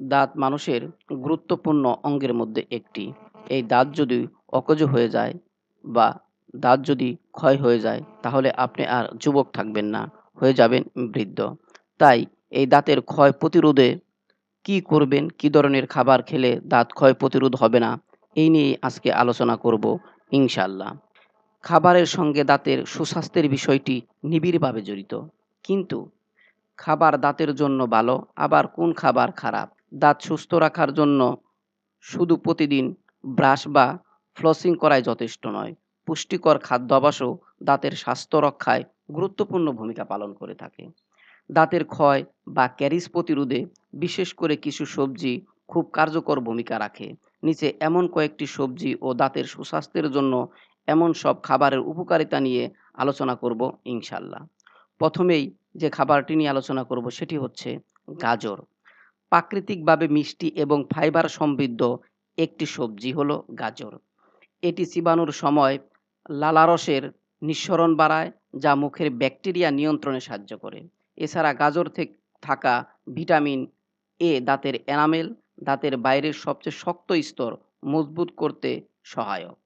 দাঁত মানুষের গুরুত্বপূর্ণ অঙ্গের মধ্যে একটি। এই দাঁত যদি অকজ হয়ে যায় বা দাঁত যদি ক্ষয় হয়ে যায়, তাহলে আপনি আর যুবক থাকবেন না, হয়ে যাবেন বৃদ্ধ। তাই এই দাঁতের ক্ষয় প্রতিরোধে কি করবেন, কি ধরনের খাবার খেলে দাঁত ক্ষয় প্রতিরোধ হবে না, এই নিয়ে আজকে আলোচনা করব ইনশাল্লাহ খাবারের সঙ্গে দাঁতের সুস্বাস্থ্যের বিষয়টি নিবিড়ভাবে জড়িত। কিন্তু খাবার দাঁতের জন্য ভালো, আবার কোন খাবার খারাপ? দাঁত সুস্থ রাখার জন্য শুধু প্রতিদিন ব্রাশ বা ফ্লসিং করাই যথেষ্ট নয়। পুষ্টিকর খাদ্যাভাসও দাঁতের স্বাস্থ্য রক্ষায় গুরুত্বপূর্ণ ভূমিকা পালন করে থাকে। দাঁতের ক্ষয় বা ক্যারিস প্রতিরোধে বিশেষ করে কিছু সবজি খুব কার্যকর ভূমিকা রাখে। নিচে এমন কয়েকটি সবজি ও দাঁতের সুস্বাস্থ্যের জন্য এমন সব খাবারের উপকারিতা নিয়ে আলোচনা করব ইনশাল্লাহ প্রথমেই যে খাবারটি নিয়ে আলোচনা করব সেটি হচ্ছে গাজর। প্রাকৃতিকভাবে মিষ্টি এবং ফাইবার সমৃদ্ধ একটি সবজি হলো গাজর। এটি চিবানোর সময় লালারসের নিঃসরণ বাড়ায়, যা মুখের ব্যাকটেরিয়া নিয়ন্ত্রণে সাহায্য করে। এছাড়া গাজর থেকে থাকা ভিটামিন এ দাঁতের এনামেল, দাঁতের বাইরের সবচেয়ে শক্ত স্তর মজবুত করতে সহায়ক।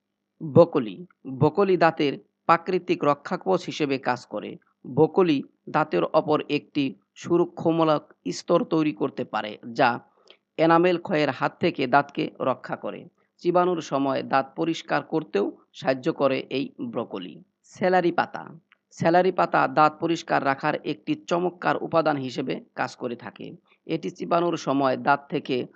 বকলি বকলি দাঁতের প্রাকৃতিক রক্ষাকবচ হিসেবে কাজ করে। বকলি দাঁতের অপর একটি সুরক্ষামূলক স্তর তৈরি করতে পারে, যা এনামেল ক্ষয়ের হাত থেকে দাঁতকে রক্ষা করে। চিবানোর সময় দাঁত পরিষ্কার করতেও সাহায্য করে এই ব্রকলি। স্যালারি পাতা। স্যালারি পাতা দাঁত পরিষ্কার রাখার একটি চমৎকার উপাদান হিসেবে কাজ করে থাকে। এটি চিবানোর সময় দাঁত থেকে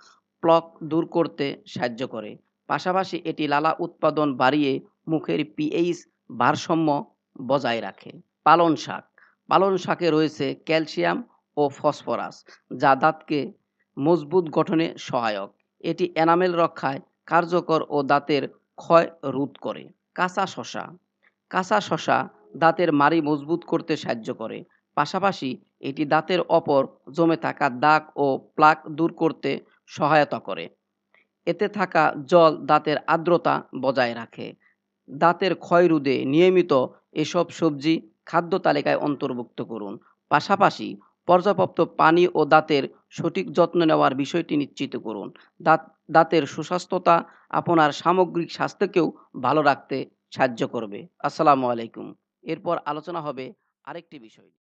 প্লক দূর করতে সাহায্য করে। পাশাপাশি এটি লালা উৎপাদন বাড়িয়ে মুখের পিএইচ ভারসাম্য বজায় রাখে। পালন শাক পালন শাকে রয়েছে ক্যালসিয়াম ও ফসফরাস, যা দাঁতকে মজবুত গঠনে সহায়ক। এটি এনামেল রক্ষায় কার্যকর ও দাঁতের ক্ষয় রোধ করে। কাঁচা শশা কাঁচা শশা দাঁতের মাড়ি মজবুত করতে সাহায্য করে। পাশাপাশি এটি দাঁতের অপর জমে থাকা দাগ ও প্লাক দূর করতে সহায়তা করে। এতে থাকা জল দাঁতের আর্দ্রতা বজায় রাখে। দাঁতের ক্ষয় রোধে নিয়মিত এসব সবজি খাদ্য তালিকায় অন্তর্ভুক্ত করুন। পাশাপাশি পর্যাপ্ত পানি ও দাঁতের সঠিক যত্ন নেওয়ার বিষয়টি নিশ্চিত করুন। দাঁত, দাঁতের সুস্বাস্থ্যতা আপনার সামগ্রিক স্বাস্থ্যকেও ভালো রাখতে সাহায্য করবে। আসসালামু আলাইকুম। এরপর আলোচনা হবে আরেকটি বিষয়